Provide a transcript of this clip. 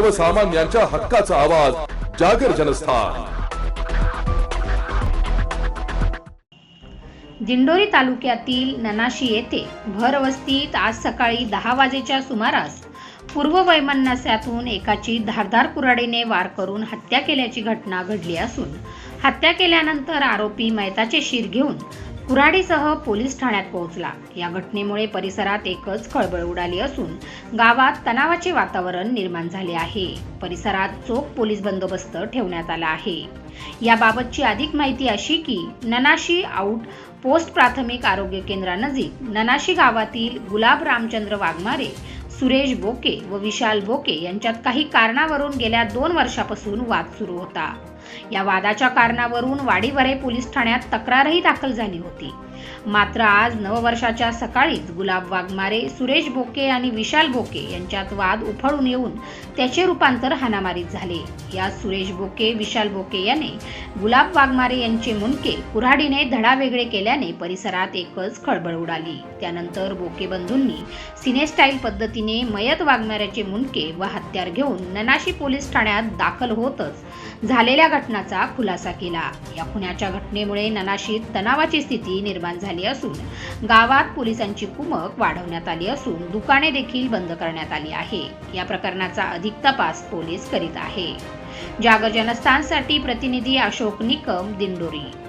सर्वसामान्यांच्या हक्काचा आवाज जागर जनस्थान. दिंडोरी तालुक्यातील ननाशी येथे भरवस्तीत आज सकाळी दहा वाजेच्या सुमारास पूर्व वैमनस्यातून एकाची धारधार कुराडीने वार करून हत्या केल्याची घटना घडली असून हत्या केल्यानंतर आरोपी मैताचे शिर घेऊन कुऱ्हाडीसह पोलीस ठाण्यात पोहोचला. या घटनेमुळे परिसरात एकच खळबळ उडाली असून गावात तणावाचे वातावरण निर्माण झाले आहे. परिसरात चोख पोलीस बंदोबस्त ठेवण्यात आला आहे. याबाबतची अधिक माहिती अशी की ननाशी आऊट पोस्ट प्राथमिक आरोग्य केंद्रानजीक ननाशी गावातील गुलाब रामचंद्र वाघमारे सुरेश बोके व विशाल बोके यांच्यात काही कारणावरून गेल्या दोन वर्षापासून वाद सुरू होता. या वादाच्या कारणावरून वाडीवरे पोलीस ठाण्यात तक्रारही दाखल झाली होती. मात्र आज नववर्षाच्या सकाळीच गुलाब वाघमारे सुरेश बोके आणि विशाल बोके यांच्यात वाद उफाळून येऊन त्याचे रूपांतर हानामारीत झाले. या सुरेश बोके विशाल बोके याने गुलाब वाघमारे यांचे मुंडके कुऱ्हाडीने धडा वेगळे केल्याने परिसरात एकच खळबळ उडाली. त्यानंतर बोके बंधूंनी सिनेस्टाईल पद्धतीने मयत वाघमाऱ्याचे मुंडके व हत्यार घेऊन ननाशी पोलीस ठाण्यात दाखल होतच झालेल्या घटनाचा खुलासा केला. या खुन्याच्या घटनेमुळे ननाशीत तणावाची स्थिती निर्माण झाली असून गावात पोलिसांची कुमक वाढवण्यात आली असून दुकाने देखील बंद करण्यात आली आहे. या प्रकरणाचा अधिक तपास पोलीस करीत आहे. जागर जनस्थानसाठी प्रतिनिधी अशोक निकम दिंडोरी.